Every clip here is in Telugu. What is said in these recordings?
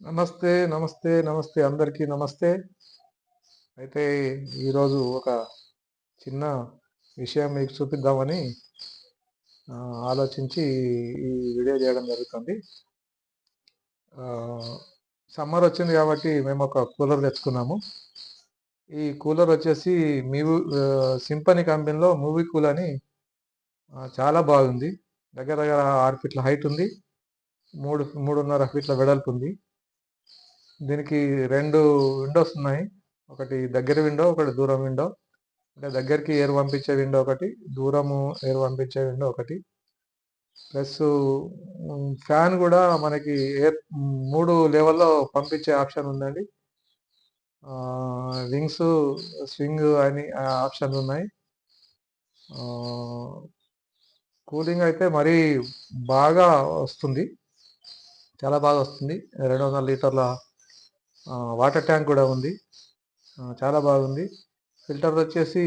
నమస్తే నమస్తే నమస్తే అందరికీ నమస్తే. అయితే ఈరోజు ఒక చిన్న విషయం మీకు చూపిద్దామని ఆలోచించి ఈ వీడియో చేయడం జరుగుతుంది. సమ్మర్ వచ్చింది కాబట్టి మేము ఒక కూలర్ తెచ్చుకున్నాము. ఈ కూలర్ వచ్చేసి మీవు సింపనీ కంపెనీలో మూవీ కూల్ అని చాలా బాగుంది. దగ్గర దగ్గర ఆరు ఫీట్ల హైట్ ఉంది. మూడు మూడున్నర ఫీట్ల వెడల్పు ఉంది. దీనికి రెండు విండోస్ ఉన్నాయి. ఒకటి దగ్గర విండో ఒకటి దూరం విండో అంటే దగ్గరికి ఎయిర్ పంపించే విండో ఒకటి దూరము ఎయిర్ పంపించే విండో ఒకటి. ప్లస్ ఫ్యాన్ కూడా మనకి ఎయిర్ మూడు లెవెల్లో పంపించే ఆప్షన్ ఉందండి. వింగ్స్ స్వింగ్ అని ఆప్షన్లు ఉన్నాయి. కూలింగ్ అయితే మరీ బాగా వస్తుంది. చాలా బాగా వస్తుంది. రెండు వందల లీటర్ల వాటర్ ట్యాంక్ కూడా ఉంది. చాలా బాగుంది. ఫిల్టర్ వచ్చేసి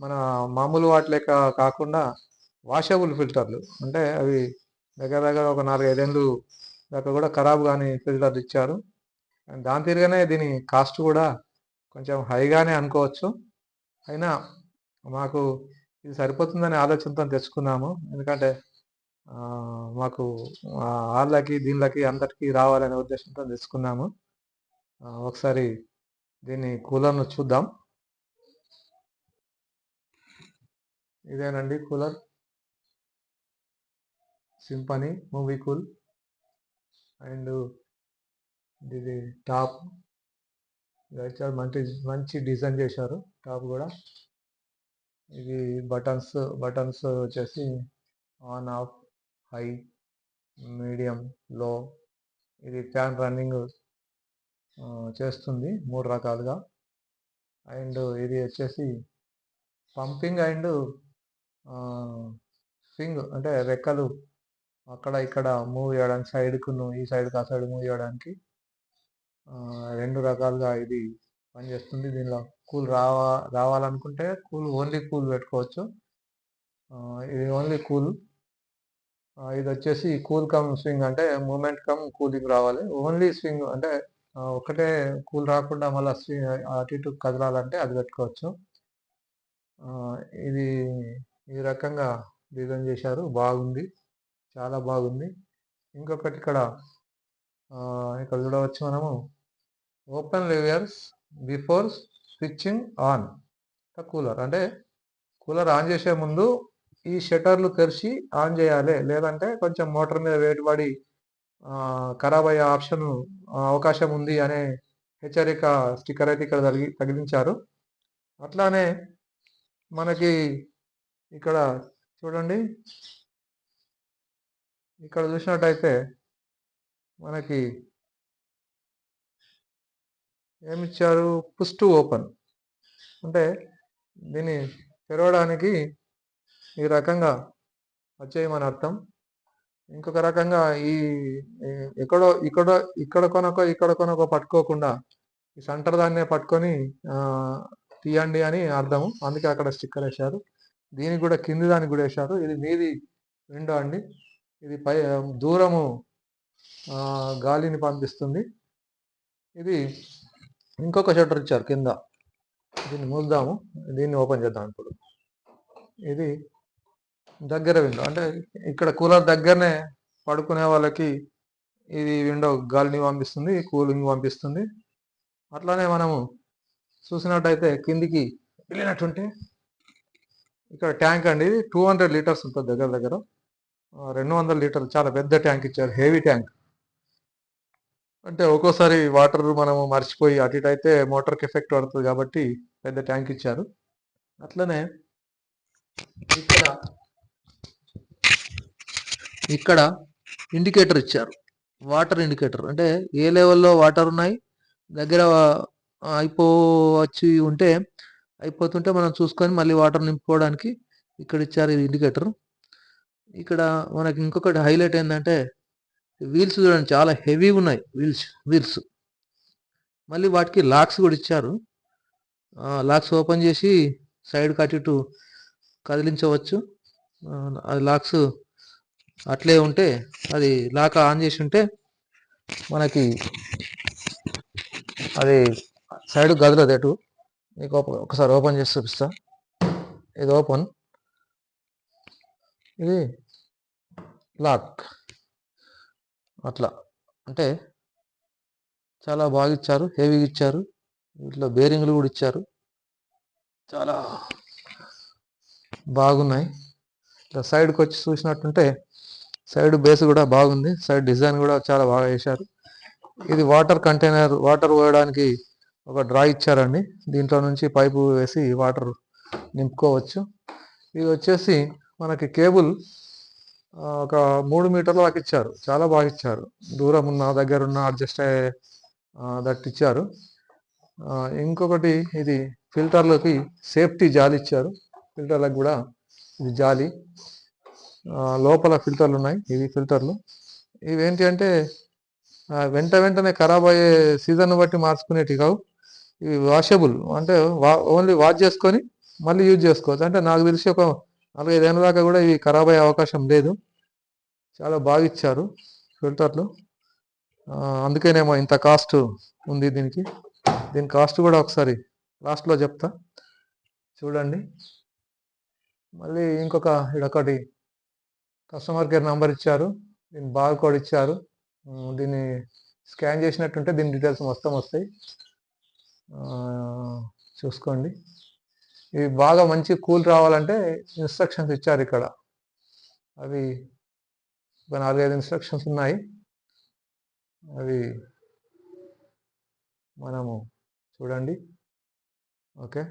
మన మామూలు వాటి లెక్క కాకుండా వాషబుల్ ఫిల్టర్లు అంటే అవి దగ్గర దగ్గర ఒక నాలుగు ఐదేళ్ళు దాకా కూడా ఖరాబ్ కాని ఫిల్టర్లు ఇచ్చారు. దాని తిరిగానే దీని కాస్ట్ కూడా కొంచెం హైగానే అనుకోవచ్చు. అయినా మాకు ఇది సరిపోతుందనే ఆలోచనతో తెచ్చుకున్నాము. ఎందుకంటే మాకు వాళ్ళకి దీనిలకి అందరికీ రావాలనే ఉద్దేశంతో తెచ్చుకున్నాము. ఒకసారి దీన్ని కూలర్ను చూద్దాం. ఇదేనండి కూలర్. Symphony Movicool. అండ్ ఇది టాప్. చాలా మంచి మంచి డిజైన్ చేశారు టాప్ కూడా. ఇది బటన్స్ బటన్స్ వచ్చేసి on off high medium low. ఇది ఫ్యాన్ రన్నింగ్ చేస్తుంది మూడు రకాలుగా. అండ్ ఇది వచ్చేసి పంపింగ్ అండ్ స్వింగ్ అంటే రెక్కలు. అక్కడ ఇక్కడ మూవ్ చేయడానికి సైడ్కు ఈ సైడ్కి ఆ సైడ్ మూవ్ చేయడానికి రెండు రకాలుగా ఇది పనిచేస్తుంది. దీనిలో కూల్ రావా రావాలనుకుంటే కూల్ ఓన్లీ కూల్ పెట్టుకోవచ్చు. ఇది ఓన్లీ కూల్. ఇది వచ్చేసి కూల్ కమ్ స్వింగ్ అంటే మూమెంట్ కమ్ కూలింగ్ రావాలి. ఓన్లీ స్వింగ్ అంటే ఒకటే కూల్ రాకుండా మళ్ళీ అటు ఇటు కదలాలంటే అది పెట్టుకోవచ్చు. ఇది ఈ రకంగా డిజైన్ చేశారు. బాగుంది. చాలా బాగుంది. ఇంకొకటి ఇక్కడ ఇక్కడ చూడవచ్చు మనము. Open layers before switching on the cooler అంటే కూలర్ ఆన్ చేసే ముందు ఈ షట్టర్లు తెరిచి ఆన్ చేయాలి. లేదంటే కొంచెం మోటార్ మీద వేడి పడి ఖరాబ్ అయ్యే ఆప్షన్ అవకాశం ఉంది అనే హెచ్చరిక స్టిక్కర్ అయితే ఇక్కడ తగిలి తగిలించారు. అట్లానే మనకి ఇక్కడ చూడండి. ఇక్కడ చూసినట్టయితే మనకి ఏమిచ్చారు? Push to open. అంటే దీన్ని తెరవడానికి ఈ రకంగా వచ్చేయమని అర్థం. ఇంకొక రకంగా ఈ ఎక్కడో ఇక్కడ ఇక్కడ కొనకో ఇక్కడ కొనకో పట్టుకోకుండా ఈ సెంటర్ దాన్నే పట్టుకొని తీయండి అని అర్థము. అందుకే అక్కడ స్టిక్కర్ వేశారు. దీనికి కూడా కింది దానికి కూడా వేశారు. ఇది మీది విండో అండి. ఇది పై దూరము గాలిని పంపిస్తుంది. ఇది ఇంకొక షట్టర్ ఇచ్చారు కింద. దీన్ని మూద్దాము. దీన్ని ఓపెన్ చేద్దాం ఇప్పుడు. ఇది దగ్గర విండో. అంటే ఇక్కడ కూలర్ దగ్గరనే పడుకునే వాళ్ళకి ఇది విండో గాలిని పంపిస్తుంది కూలింగ్ పంపిస్తుంది. అట్లానే మనము చూసినట్టయితే కిందికి వెళ్ళినట్టుంటే ఇక్కడ ట్యాంక్ అండి. ఇది టూ హండ్రెడ్ లీటర్స్ ఉంటుంది దగ్గర దగ్గర. రెండు వందల లీటర్లు. చాలా పెద్ద ట్యాంక్ ఇచ్చారు. Heavy tank. అంటే ఒక్కోసారి వాటర్ మనము మర్చిపోయి అటు ఇటు అయితే మోటార్కి ఎఫెక్ట్ పడుతుంది కాబట్టి పెద్ద ట్యాంక్ ఇచ్చారు. అట్లనే ఇక్కడ ఇక్కడ ఇండికేటర్ ఇచ్చారు. వాటర్ ఇండికేటర్ అంటే ఏ లెవెల్లో వాటర్ ఉన్నాయి? దగ్గర అయిపోవచ్చు అయిపోవచ్చి ఉంటే అయిపోతుంటే మనం చూసుకొని మళ్ళీ వాటర్ నింపుకోవడానికి ఇక్కడ ఇచ్చారు ఇది ఇండికేటర్ ఇక్కడ మనకి ఇంకొకటి హైలైట్ ఏంటంటే వీల్స్ చూడండి చాలా హెవీ ఉన్నాయి వీల్స్ వీల్స్ మళ్ళీ వాటికి లాక్స్ కూడా ఇచ్చారు. లాక్స్ ఓపెన్ చేసి సైడ్ కట్ ఇటు కదిలించవచ్చు. అది లాక్స్ అట్లే ఉంటే అది లాక్ ఆన్ చేసి ఉంటే మనకి అది సైడ్ గదిలో ఎటు మీకు ఒకసారి ఓపెన్ చేసి చూపిస్తా. ఇది ఓపెన్. ఇది లాక్. అట్లా. అంటే చాలా బాగా ఇచ్చారు హెవీగా ఇచ్చారు. వీటిలో బేరింగ్లు కూడా ఇచ్చారు. చాలా బాగున్నాయి. ఇట్లా సైడ్కి వచ్చి చూసినట్టుంటే సైడ్ బేస్ కూడా బాగుంది. సైడ్ డిజైన్ కూడా చాలా బాగా వేశారు ఇది వాటర్ కంటైనర్ వాటర్ పోయడానికి ఒక డ్రా ఇచ్చారండి. దీంట్లో నుంచి పైపు వేసి వాటర్ నింపుకోవచ్చు. ఇది వచ్చేసి మనకి కేబుల్ ఒక మూడు మీటర్ల దాకా ఇచ్చారు. చాలా బాగా ఇచ్చారు. దూరం ఉన్న దగ్గర ఉన్న అడ్జస్ట్ అయ్యే దట్ ఇచ్చారు. ఇంకొకటి ఇది ఫిల్టర్లకి సేఫ్టీ జాలి ఇచ్చారు. ఫిల్టర్లకు కూడా ఇది జాలి. లోపల ఫిల్టర్లు ఉన్నాయి ఇవి ఫిల్టర్లు. ఇవి ఏంటి అంటే వెంట వెంటనే ఖరాబ్ అయ్యే సీజన్ బట్టి మార్చుకునేటివి కావు. ఇవి వాషబుల్. అంటే వా ఓన్లీ వాష్ చేసుకొని మళ్ళీ యూజ్ చేసుకోవచ్చు. అంటే నాకు తెలిసి ఒక నాలుగైదేళ్ళ దాకా కూడా ఇవి ఖరాబ్ అయ్యే అవకాశం లేదు. చాలా బాగా ఇచ్చారు ఫిల్టర్లు అందుకేనేమో ఇంత కాస్ట్ ఉంది దీనికి. దీని కాస్ట్ కూడా ఒకసారి లాస్ట్లో చెప్తా. చూడండి. మళ్ళీ ఇంకొక ఇడొకటి కస్టమర్ కేర్ నెంబర్ ఇచ్చారు. దీని బార్ కోడ్ ఇచ్చారు. దీన్ని స్కాన్ చేసినట్టుంటే దీని డీటెయిల్స్ మొత్తం వస్తాయి. చూసుకోండి. ఇవి బాగా మంచి కూల్ రావాలంటే ఇన్స్ట్రక్షన్స్ ఇచ్చారు ఇక్కడ. అవి ఒక నాలుగైదు ఇన్స్ట్రక్షన్స్ ఉన్నాయి. అవి మనము చూడండి. ఓకే.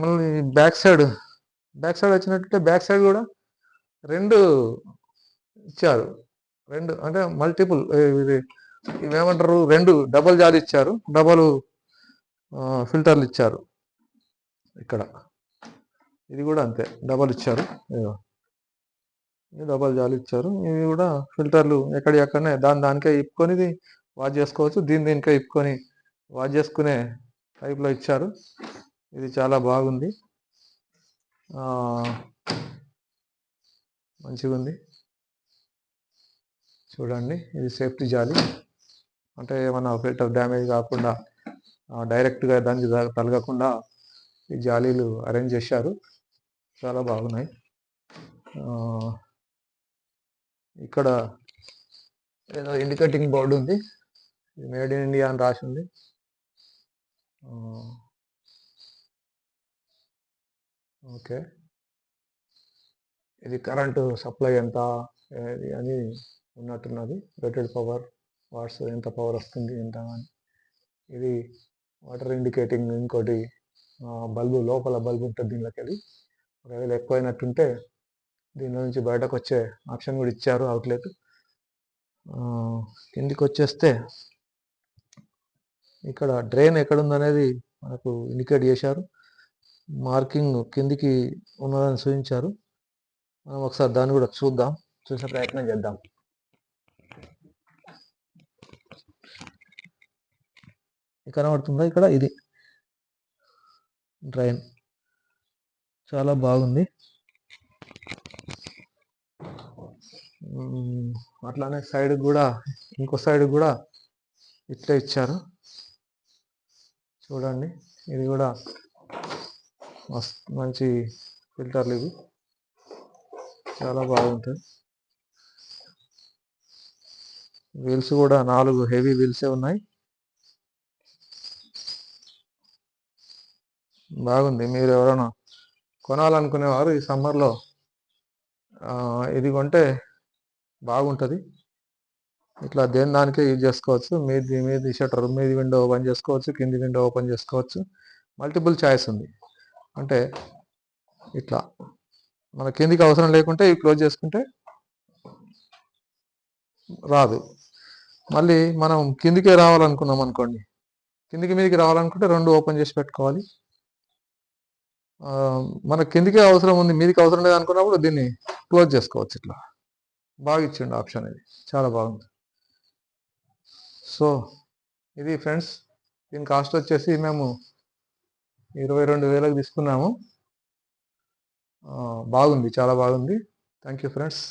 మళ్ళీ బ్యాక్ సైడ్ బ్యాక్ సైడ్ వచ్చినట్టుంటే బ్యాక్ సైడ్ కూడా రెండు ఇచ్చారు. రెండు అంటే మల్టిపుల్ ఇది ఇవేమంటారు? రెండు డబల్ జాలి ఇచ్చారు. డబల్ ఫిల్టర్లు ఇచ్చారు. ఇక్కడ. ఇది కూడా అంతే. డబల్ ఇచ్చారు. డబల్ జాలి ఇచ్చారు. ఇవి కూడా ఫిల్టర్లు ఎక్కడి అక్కడనే దాని దానికే ఇప్పుకొని వాష్ చేసుకోవచ్చు. దీని దీనికే ఇప్పుకొని వాష్ చేసుకునే టైప్లో ఇచ్చారు. ఇది చాలా బాగుంది. మంచిగా ఉంది చూడండి ఇది సేఫ్టీ జాలి. అంటే ఏమన్నా ఫిల్టర్ డ్యామేజ్ కాకుండా డైరెక్ట్గా దానికి తలగకుండా ఈ జాలీలు అరేంజ్ చేశారు. చాలా బాగున్నాయి. ఇక్కడ ఏదో ఇండికేటింగ్ బోర్డు ఉంది. ఇది మేడ్ ఇన్ ఇండియా అని రాసి ఉంది. ఓకే. ఇది కరెంటు సప్లై ఎంత అని ఉన్నట్టున్నది. రేటెడ్ పవర్ వాట్స్ ఎంత పవర్ వస్తుంది ఎంత అని. ఇది వాటర్ ఇండికేటింగ్ ఇంకోటి బల్బు లోపల బల్బు ఉంటుంది దీనిలోకి వెళ్ళి ఒకవేళ ఎక్కువైనట్టుంటే దీనిలో నుంచి బయటకు వచ్చే ఆప్షన్ కూడా ఇచ్చారు అవుట్లెట్ కిందికి వచ్చేస్తే ఇక్కడ డ్రైన్ ఎక్కడుందనేది మనకు ఇండికేట్ చేశారు. మార్కింగ్ కిందికి ఉన్నదని సూచించారు. మనం ఒకసారి దాన్ని కూడా చూద్దాం. చూసే ప్రయత్నం చేద్దాం. కనబడుతుందా ఇక్కడ? ఇది. డ్రైన్. చాలా బాగుంది. అట్లానే సైడ్ కూడా ఇంకో సైడ్ కూడా ఇట్లా ఇచ్చారు. చూడండి. ఇది కూడా మస్త్ మంచి ఫిల్టర్లు ఇవి. చాలా బాగుంటుంది వీల్స్ కూడా నాలుగు హెవీ వీల్సే ఉన్నాయి. బాగుంది. మీరు ఎవరైనా కొనాలనుకునేవారు ఈ సమ్మర్లో ఇది కొంటే బాగుంటుంది. ఇట్లా దేని దానికే యూజ్ చేసుకోవచ్చు. మీది మీది షటర్ మీది విండో ఓపెన్ చేసుకోవచ్చు కింది విండో ఓపెన్ చేసుకోవచ్చు. మల్టిపుల్ చాయిస్ ఉంది. అంటే ఇట్లా మన కిందికి అవసరం లేకుంటే ఇవి క్లోజ్ చేసుకుంటే రాదు. మళ్ళీ మనం కిందికే రావాలనుకున్నాం అనుకోండి. కిందికి మీదకి రావాలనుకుంటే రెండు ఓపెన్ చేసి పెట్టుకోవాలి. మన కిందికే అవసరం ఉంది మీదికి అవసరం లేదు అనుకున్నప్పుడు దీన్ని క్లోజ్ చేసుకోవచ్చు ఇట్లా. బాగా ఇచ్చిండు ఆప్షన్ ఇది. చాలా బాగుంది. సో ఇది ఫ్రెండ్స్ దీని కాస్ట్ వచ్చేసి మేము ఇరవై రెండు వేలకు తీసుకున్నాము. బాగుంది చాలా బాగుంది. Thank you friends